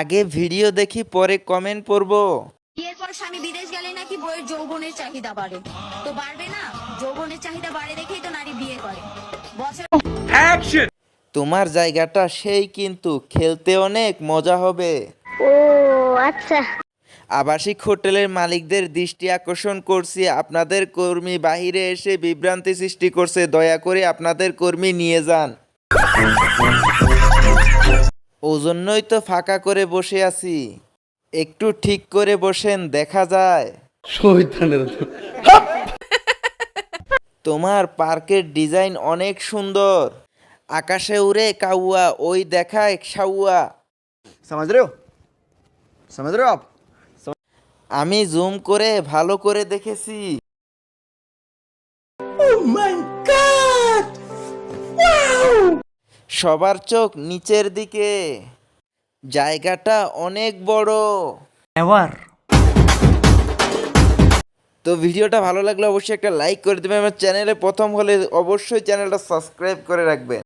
আগে ভিডিও দেখি পরে কমেন্ট পড়ব বিয়ের পর স্বামী বিদেশ গেলে নাকি বইয়ের যৌবনের চাহিদা বাড়ে। তো বাড়বে না? যৌবনের চাহিদা বাড়ে দেখেই তো নারী বিয়ে করে। বছর তোমার জায়গাটা সেই কিন্তু খেলতে অনেক মজা হবে। ও আচ্ছা। আবাসিক হোটেলের মালিকদের দৃষ্টি আকর্ষণ করছি আপনাদের কর্মী বাহিরে এসে বিভ্রান্তি সৃষ্টি করছে দয়া করে আপনাদের কর্মী নিয়ে যান। ওজন্যই তো ফাঁকা করে বসে আছি। একটু ঠিক করে বসেন দেখা যায়। তোমার পার্কের ডিজাইন অনেক সুন্দর। আকাশে উড়ে কাউয়া ওই দেখায় সাউয়া সমাজ আমি জুম করে ভালো করে দেখেছি। oh মাই গড সবার চোখ নিচের দিকে। জায়গাটা অনেক বড়। তো ভিডিওটা ভালো লাগলে অবশ্যই একটা লাইক করে দেবেন। আমার চ্যানেলে প্রথম হলে অবশ্যই চ্যানেলটা সাবস্ক্রাইব করে রাখবেন।